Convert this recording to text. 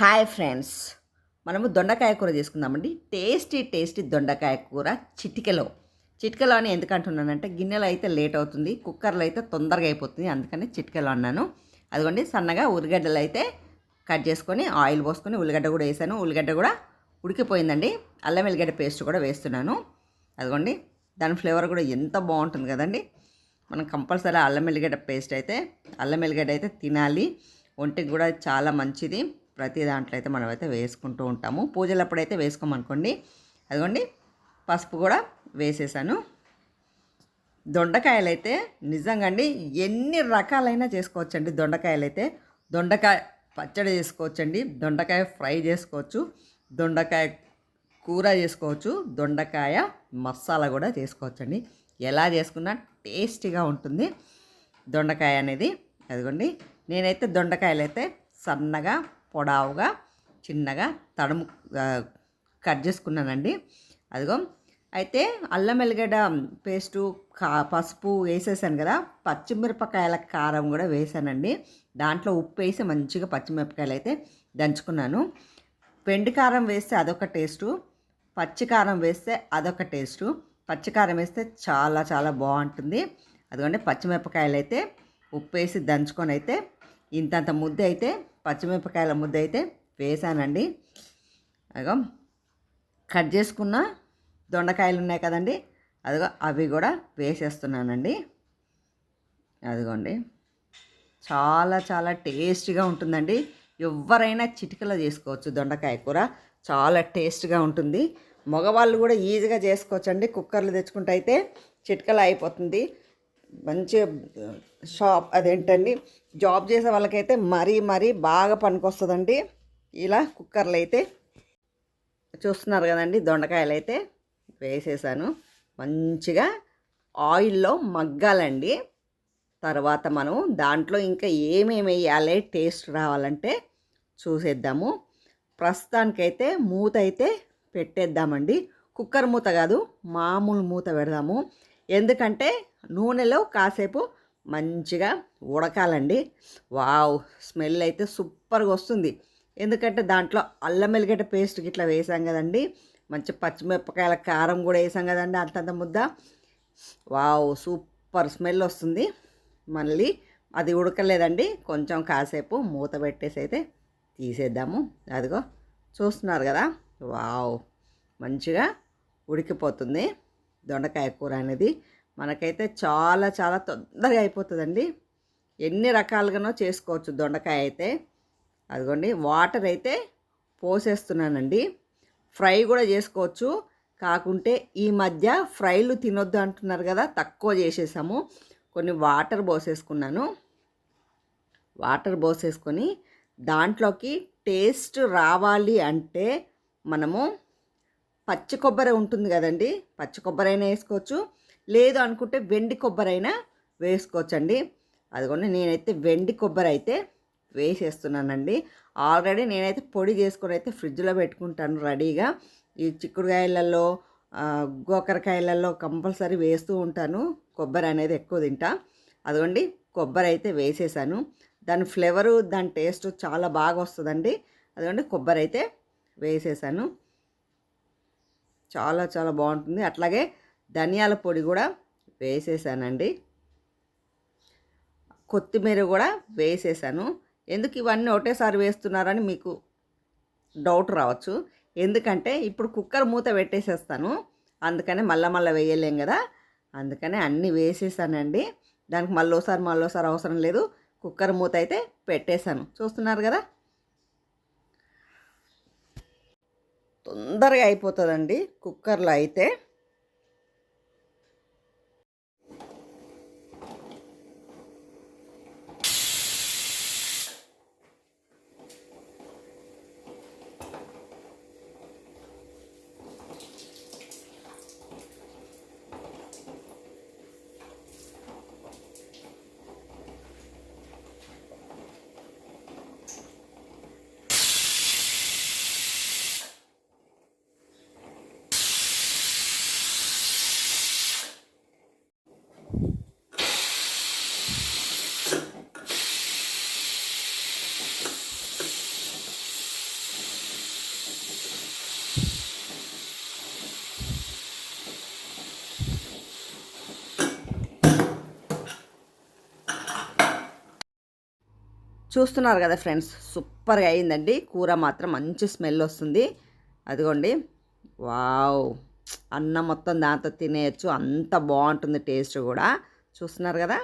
Hi friends. మనము దొండకాయ కూర చేసుకుందామండి. టేస్టీ టేస్టీ దొండకాయ కూర చిటికెలో. చిటికెలో అని ఎందుకు అంటున్నానంటే గిన్నెలో అయితే లేట్ అవుతుంది కుక్కర్లో అయితే తొందరగా అయిపోతుంది అందుకని చిటికెలో అన్నాను. అదిగోండి సన్నగా ఉల్లిగడ్డలు అయితే కట్ చేసుకొని ఆయిల్ పోసుకొని ఉల్లిగడ్డ కూడా వేసాను. ఉల్లిగడ్డ కూడా ఉడికిపోయిందండి. అల్లం వెల్లిగడ్డ పేస్ట్ కూడా వేస్తున్నాను. అదిగోండి దాని ఫ్లేవర్ కూడా ఎంత బాగుంటుంది కదండి. మనం కంపల్సరీ అల్లం వెల్లిగడ్డ పేస్ట్ అయితే అల్లం వెల్లిగడ్డ అయితే తినాలి. ఒంటికి కూడా చాలా మంచిది. ప్రతి దాంట్లో అయితే మనం అయితే వేసుకుంటూ ఉంటాము. పూజలప్పుడు అయితే వేసుకోమనుకోండి. అదిగోండి పసుపు కూడా వేసేసాను. దొండకాయలు అయితే నిజంగా అండి ఎన్ని రకాలైనా చేసుకోవచ్చండి దొండకాయలు అయితే దొండకాయ పచ్చడి చేసుకోవచ్చండి దొండకాయ ఫ్రై చేసుకోవచ్చు దొండకాయ కూర చేసుకోవచ్చు దొండకాయ మసాలా కూడా చేసుకోవచ్చండి. ఎలా చేసుకున్నా టేస్టీగా ఉంటుంది దొండకాయ అనేది. అదిగోండి నేనైతే దొండకాయలు అయితే సన్నగా పొడావుగా చిన్నగా తడుము కట్ చేసుకున్నానండి. అదిగో అయితే అల్లం వెల్లిగడ్డ పేస్టు కా పసుపు వేసేసాను కదా పచ్చిమిరపకాయల కారం కూడా వేసానండి. దాంట్లో ఉప్పు వేసి మంచిగా పచ్చిమిరపకాయలు అయితే దంచుకున్నాను. పెండి కారం వేస్తే అదొక టేస్టు పచ్చి కారం వేస్తే అదొక టేస్టు. పచ్చి కారం వేస్తే చాలా చాలా బాగుంటుంది. అదిగోండి పచ్చిమిరపకాయలు అయితే ఉప్పు వేసి దంచుకొని అయితే ఇంతంత ముద్ద అయితే పచ్చిమిరపకాయల ముద్ద అయితే వేసానండి. అదిగో కట్ చేసుకున్న దొండకాయలు ఉన్నాయి కదండి అదిగో అవి కూడా వేసేస్తున్నానండి. అదిగోండి చాలా చాలా టేస్టీగా ఉంటుందండి. ఎవరైనా చిటికలో చేసుకోవచ్చు దొండకాయ కూర చాలా టేస్ట్గా ఉంటుంది. మగవాళ్ళు కూడా ఈజీగా చేసుకోవచ్చండి. కుక్కర్లు తెచ్చుకుంటే అయితే చిటికలో అయిపోతుంది. మంచి షాప్ అదేంటండి జాబ్ చేసే వాళ్ళకైతే మరీ మరీ బాగా పనికొస్తుందండి. ఇలా కుక్కర్లు అయితే చూస్తున్నారు కదండి దొండకాయలు అయితే వేసేసాను. మంచిగా ఆయిల్లో మగ్గాలండి. తర్వాత మనం దాంట్లో ఇంకా ఏమేమి వేయాలి టేస్ట్ రావాలంటే చూసేద్దాము. ప్రస్తుతానికైతే మూత అయితే పెట్టేద్దామండి. కుక్కర్ మూత కాదు మామూలు మూత పెడదాము. ఎందుకంటే నూనెలో కాసేపు మంచిగా ఉడకాలండి. వావ్ స్మెల్ అయితే సూపర్గా వస్తుంది. ఎందుకంటే దాంట్లో అల్లం వెల్లిగడ్డ పేస్ట్ గిట్లా వేసాం కదండి. మంచి పచ్చిమిరపకాయల కారం కూడా వేసాం కదండి అంతంత ముద్ద. వావ్ సూపర్ స్మెల్ వస్తుంది. మళ్ళీ అది ఉడకలేదండి. కొంచెం కాసేపు మూత పెట్టేసి అయితే తీసేద్దాము. అదిగో చూస్తున్నారు కదా? వావ్ మంచిగా ఉడికిపోతుంది. దొండకాయ కూర అనేది మనకైతే చాలా చాలా తొందరగా అయిపోతుందండి. ఎన్ని రకాలుగానో చేసుకోవచ్చు దొండకాయ అయితే. అదిగోండి వాటర్ అయితే పోసేస్తున్నానండి. ఫ్రై కూడా చేసుకోవచ్చు. కాకుంటే ఈ మధ్య ఫ్రైలు తినొద్దు అంటున్నారు కదా తక్కువ చేసేసాము. కొన్ని వాటర్ పోసేసుకున్నాను. వాటర్ పోసేసుకొని దాంట్లోకి టేస్ట్ రావాలి అంటే మనము పచ్చి కొబ్బరి ఉంటుంది కదండి పచ్చి కొబ్బరి అయినా వేసుకోవచ్చు. లేదు అనుకుంటే వెండి కొబ్బరి అయినా వేసుకోవచ్చండి. అదిగోండి నేనైతే వెండి కొబ్బరి అయితే వేసేస్తున్నానండి. ఆల్రెడీ నేనైతే పొడి చేసుకొని అయితే ఫ్రిడ్జ్లో పెట్టుకుంటాను రెడీగా. ఈ చిక్కుడుకాయలలో గోకరకాయలలో కంపల్సరీ వేస్తూ ఉంటాను. కొబ్బరి అనేది ఎక్కువ తింటా. అదిగోండి కొబ్బరి అయితే వేసేసాను. దాని ఫ్లేవరు దాని టేస్ట్ చాలా బాగా వస్తుందండి. అదిగోండి కొబ్బరి అయితే వేసేసాను. చాలా చాలా బాగుంటుంది. అట్లాగే ధనియాల పొడి కూడా వేసేసానండి. కొత్తిమీర కూడా వేసేసాను. ఎందుకు ఇవన్నీ ఒకటేసారి వేస్తున్నారని మీకు డౌట్ రావచ్చు. ఎందుకంటే ఇప్పుడు కుక్కర్ మూత పెట్టేసేస్తాను. అందుకని మళ్ళా మళ్ళీ వేయలేం కదా. అందుకని అన్నీ వేసేసానండి. దానికి మళ్ళీ ఒకసారి మళ్ళీ ఒకసారి అవసరం లేదు. కుక్కర్ మూత అయితే పెట్టేశాను. చూస్తున్నారు కదా? తొందరగా అయిపోతుందండి కుక్కర్లో అయితే. చూస్తున్నారు కదా ఫ్రెండ్స్ సూపర్గా అయిందండి. కూర మాత్రం మంచి స్మెల్ వస్తుంది. అదిగోండి. వావ్! అన్నం మొత్తం దాంతో తినేయచ్చు. అంత బాగుంటుంది టేస్ట్ కూడా. చూస్తున్నారు కదా?